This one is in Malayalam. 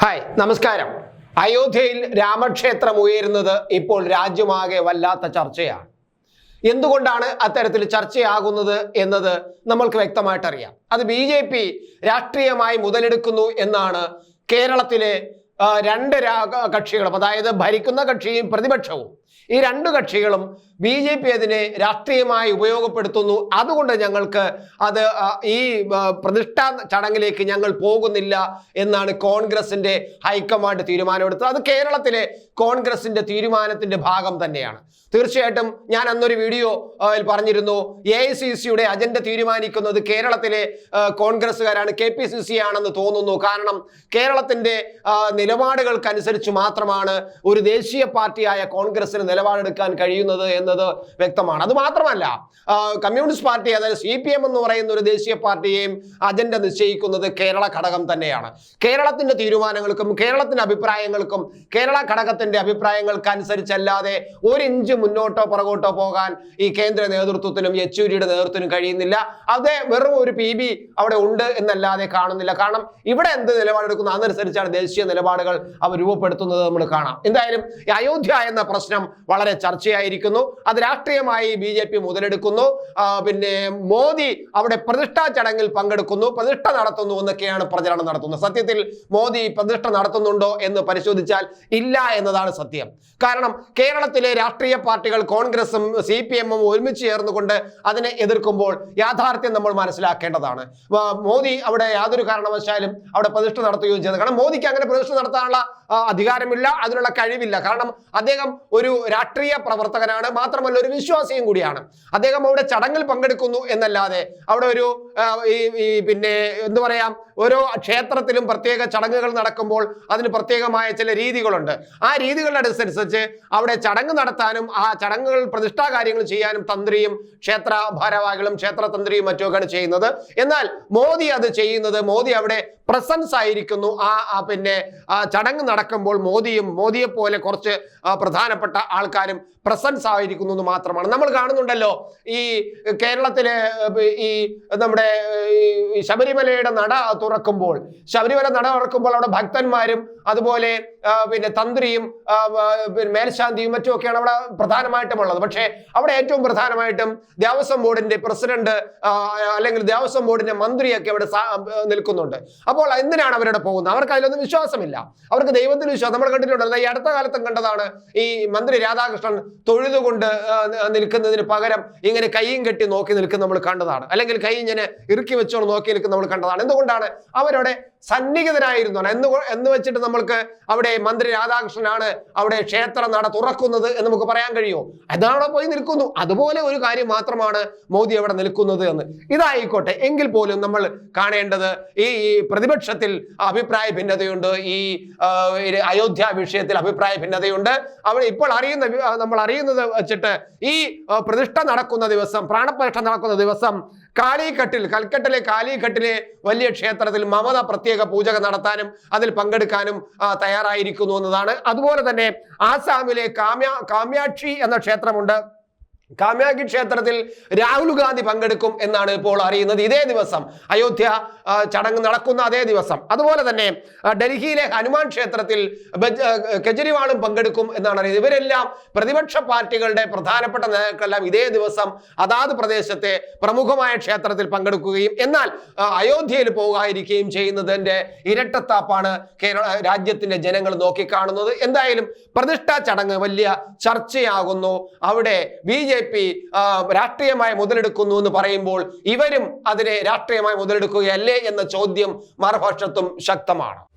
ഹായ് നമസ്കാരം. അയോധ്യയിൽ രാമക്ഷേത്രം ഉയരുന്നത് ഇപ്പോൾ രാജ്യമാകെ വല്ലാത്ത ചർച്ചയാണ്. എന്തുകൊണ്ടാണ് അത്തരത്തിൽ ചർച്ചയാകുന്നത് എന്നത് നമ്മൾക്ക് വ്യക്തമായിട്ടറിയാം. അത് ബി ജെ പി രാഷ്ട്രീയമായി മുതലെടുക്കുന്നു എന്നാണ് കേരളത്തിലെ രണ്ട് കക്ഷികളും അതായത് ഭരിക്കുന്ന കക്ഷിയും പ്രതിപക്ഷവും ഈ രണ്ട് കക്ഷികളും ബി ജെ പി അതിനെ രാഷ്ട്രീയമായി ഉപയോഗപ്പെടുത്തുന്നു. അതുകൊണ്ട് ഞങ്ങൾക്ക് അത് ഈ പ്രതിഷ്ഠാ ചടങ്ങിലേക്ക് ഞങ്ങൾ പോകുന്നില്ല എന്നാണ് കോൺഗ്രസിന്റെ ഹൈക്കമാൻഡ് തീരുമാനമെടുത്തത്. അത് കേരളത്തിലെ കോൺഗ്രസിന്റെ തീരുമാനത്തിന്റെ ഭാഗം തന്നെയാണ്. തീർച്ചയായിട്ടും ഞാൻ അന്നൊരു വീഡിയോ പറഞ്ഞിരുന്നു. എ ഐ സി സിയുടെ അജണ്ട തീരുമാനിക്കുന്നത് കേരളത്തിലെ കോൺഗ്രസ്സുകാരാണ്. കെ പി സി സി ആണെന്ന് തോന്നുന്നു. കാരണം കേരളത്തിന്റെ നിലപാടുകൾക്കനുസരിച്ച് മാത്രമാണ് ഒരു ദേശീയ പാർട്ടിയായ കോൺഗ്രസിന് നിലപാടെടുക്കാൻ കഴിയുന്നത് എന്നത് വ്യക്തമാണ്. അത് മാത്രമല്ല കമ്മ്യൂണിസ്റ്റ് പാർട്ടി അതായത് സി പി എം എന്ന് പറയുന്ന ഒരു ദേശീയ പാർട്ടിയെയും അജണ്ട നിശ്ചയിക്കുന്നത് കേരള ഘടകം തന്നെയാണ്. കേരളത്തിന്റെ തീരുമാനങ്ങൾക്കും കേരളത്തിന്റെ അഭിപ്രായങ്ങൾക്കും കേരള ഘടകത്തിന്റെ അഭിപ്രായങ്ങൾക്കനുസരിച്ചല്ലാതെ ഒരു ഇഞ്ച് മുന്നോട്ടോ പുറകോട്ടോ പോകാൻ ഈ കേന്ദ്ര നേതൃത്വത്തിനും യെച്ചൂരിയുടെ നേതൃത്വത്തിനും കഴിയുന്നില്ല. അത് വെറും ഒരു പി ബി അവിടെ ഉണ്ട് എന്നല്ലാതെ കാണുന്നില്ല. കാരണം ഇവിടെ എന്ത് നിലപാടെടുക്കുന്നു? അതനുസരിച്ചാണ് ദേശീയ നിലപാടുകൾ അവർ രൂപപ്പെടുത്തുന്നത് നമ്മൾ കാണാം. എന്തായാലും അയോധ്യ എന്ന പ്രശ്നം വളരെ ചർച്ചയായിരിക്കുന്നു. അത് രാഷ്ട്രീയമായി ബി ജെ പി മുതലെടുക്കുന്നു പിന്നെ മോദി അവിടെ പ്രതിഷ്ഠാ ചടങ്ങിൽ പങ്കെടുക്കുന്നു. പ്രതിഷ്ഠ നടത്തുന്നു എന്നൊക്കെയാണ് പ്രചരണം നടത്തുന്നത്. സത്യത്തിൽ മോദി പ്രതിഷ്ഠ നടത്തുന്നുണ്ടോ എന്ന് പരിശോധിച്ചാൽ ഇല്ല എന്നതാണ് സത്യം. കാരണം കേരളത്തിലെ രാഷ്ട്രീയ പാർട്ടികൾ കോൺഗ്രസും സി പി എമ്മും ഒരുമിച്ച് ചേർന്നുകൊണ്ട് അതിനെ എതിർക്കുമ്പോൾ യാഥാർത്ഥ്യം നമ്മൾ മനസ്സിലാക്കേണ്ടതാണ്. മോദി അവിടെ യാതൊരു കാരണവശാലും അവിടെ പ്രതിഷ്ഠ നടത്തുകയും ചെയ്തത് കാരണം മോദിക്ക് അങ്ങനെ പ്രതിഷ്ഠ നടത്താനുള്ള അധികാരമില്ല. അതിനുള്ള കഴിവില്ല. കാരണം അദ്ദേഹം ഒരു രാഷ്ട്രീയ പ്രവർത്തകനാണ്. മാത്രമല്ല ഒരു വിശ്വാസിയും കൂടിയാണ്. അദ്ദേഹം അവിടെ ചടങ്ങിൽ പങ്കെടുക്കുന്നു എന്നല്ലാതെ അവിടെ ഒരു ഈ പിന്നെ എന്തു പറയാം ഓരോ ക്ഷേത്രത്തിലും പ്രത്യേക ചടങ്ങുകൾ നടക്കുമ്പോൾ അതിന് പ്രത്യേകമായ ചില രീതികളുണ്ട്. ആ രീതികളുടെ അനുസരിച്ച് അവിടെ ചടങ്ങ് നടത്താനും ആ ചടങ്ങുകൾ പ്രതിഷ്ഠാ കാര്യങ്ങൾ ചെയ്യാനും തന്ത്രിയും ക്ഷേത്ര ഭാരവാഹികളും ക്ഷേത്ര തന്ത്രിയും മറ്റുമൊക്കെയാണ് ചെയ്യുന്നത്. എന്നാൽ മോദി അത് ചെയ്യുന്നത് മോദി അവിടെ പ്രസൻസ് ആയിരിക്കുന്നു. ആ പിന്നെ ആ ചടങ്ങ് നടക്കുമ്പോൾ മോദിയും മോദിയെ പോലെ കുറച്ച് പ്രധാനപ്പെട്ട ആൾക്കാരും പ്രസൻസ് ആയിരിക്കുന്നു എന്ന് മാത്രമാണ്. നമ്മൾ കാണുന്നുണ്ടല്ലോ ഈ കേരളത്തിലെ ഈ നമ്മുടെ ശബരിമലയുടെ നട തുറക്കുമ്പോൾ ശബരിമല നട തുറക്കുമ്പോൾ അവിടെ ഭക്തന്മാരും അതുപോലെ പിന്നെ തന്ത്രിയും പിന്നെ മേൽശാന്തിയും മറ്റുമൊക്കെയാണ് അവിടെ പ്രധാനമായിട്ടും ഉള്ളത്. പക്ഷേ അവിടെ ഏറ്റവും പ്രധാനമായിട്ടും ദേവസ്വം ബോർഡിന്റെ പ്രസിഡന്റ് അല്ലെങ്കിൽ ദേവസ്വം ബോർഡിന്റെ മന്ത്രിയൊക്കെ അവിടെ നിൽക്കുന്നുണ്ട്. അപ്പോൾ എന്തിനാണ് അവരുടെ പോകുന്നത്? അവർക്ക് അതിലൊന്നും വിശ്വാസമില്ല. അവർക്ക് ദൈവത്തിൽ വിശ്വാസം. നമ്മൾ കണ്ടിട്ടുണ്ടല്ലോ ഈ അടുത്ത കാലത്തും കണ്ടതാണ് ഈ മന്ത്രി രാധാകൃഷ്ണൻ തൊഴുതുകൊണ്ട് നിൽക്കുന്നതിന് പകരം ഇങ്ങനെ കൈയും കെട്ടി നോക്കി നിൽക്കുന്ന നമ്മൾ കണ്ടതാണ്. അല്ലെങ്കിൽ കൈ ഇങ്ങനെ ഇറുക്കി വെച്ചോണ്ട് നോക്കി നിൽക്കുന്ന നമ്മൾ കണ്ടതാണ്. എന്തുകൊണ്ടാണ്? അവരവിടെ സന്നിഹിതനായിരുന്നു എന്ന് എന്ന് വെച്ചിട്ട് നമ്മൾക്ക് അവിടെ മന്ത്രി രാധാകൃഷ്ണനാണ് അവിടെ ക്ഷേത്ര നട തുറക്കുന്നത് എന്ന് നമുക്ക് പറയാൻ കഴിയുമോ അതാണോ പോയി നിൽക്കുന്നു. അതുപോലെ ഒരു കാര്യം മാത്രമാണ് മോദി അവിടെ നിൽക്കുന്നത് എന്ന്. ഇതായിക്കോട്ടെ. എങ്കിൽ പോലും നമ്മൾ കാണേണ്ടത് ഈ പ്രതിപക്ഷത്തിൽ അഭിപ്രായ ഭിന്നതയുണ്ട്. ഈ അയോധ്യ വിഷയത്തിൽ അഭിപ്രായ ഭിന്നതയുണ്ട്. അവിടെ ഇപ്പോൾ അറിയുന്ന നമ്മൾ അറിയുന്നത് വെച്ചിട്ട് ഈ പ്രതിഷ്ഠ നടക്കുന്ന ദിവസം പ്രാണപ്രതിഷ്ഠ നടക്കുന്ന ദിവസം കാലിഘട്ടിൽ കൽക്കട്ടിലെ കാലിഘട്ടിലെ വലിയ ക്ഷേത്രത്തിൽ മമത പ്രത്യേക പൂജകൾ നടത്താനും അതിൽ പങ്കെടുക്കാനും തയ്യാറായിരിക്കുന്നു എന്നതാണ്. അതുപോലെ തന്നെ ആസാമിലെ കാമ്യ കാമ്യാക്ഷി എന്ന ക്ഷേത്രമുണ്ട്. കാമ്യാഗി ക്ഷേത്രത്തിൽ രാഹുൽ ഗാന്ധി പങ്കെടുക്കും എന്നാണ് ഇപ്പോൾ അറിയുന്നത്. ഇതേ ദിവസം അയോധ്യ ചടങ്ങ് നടക്കുന്ന അതേ ദിവസം. അതുപോലെ തന്നെ ഡൽഹിയിലെ ഹനുമാൻ ക്ഷേത്രത്തിൽ കെജ്രിവാളും പങ്കെടുക്കും എന്നാണ് അറിയുന്നത്. ഇവരെല്ലാം പ്രതിപക്ഷ പാർട്ടികളുടെ പ്രധാനപ്പെട്ട നേതാക്കളെല്ലാം ഇതേ ദിവസം അതാത് പ്രദേശത്തെ പ്രമുഖമായ ക്ഷേത്രത്തിൽ പങ്കെടുക്കുകയും എന്നാൽ അയോധ്യയിൽ പോകാതിരിക്കുകയും ചെയ്യുന്നതിന്റെ ഇരട്ടത്താപ്പാണ് കേരള രാജ്യത്തിന്റെ ജനങ്ങൾ നോക്കിക്കാണുന്നത്. എന്തായാലും പ്രതിഷ്ഠാ ചടങ്ങ് വലിയ ചർച്ചയാകുന്നു. അവിടെ ബി ജെ പി രാഷ്ട്രീയമായി മുതലെടുക്കുന്നു എന്ന് പറയുമ്പോൾ ഇവരും അതിനെ രാഷ്ട്രീയമായി മുതലെടുക്കുകയല്ലേ എന്ന ചോദ്യം മറുപക്ഷത്തും ശക്തമാണ്.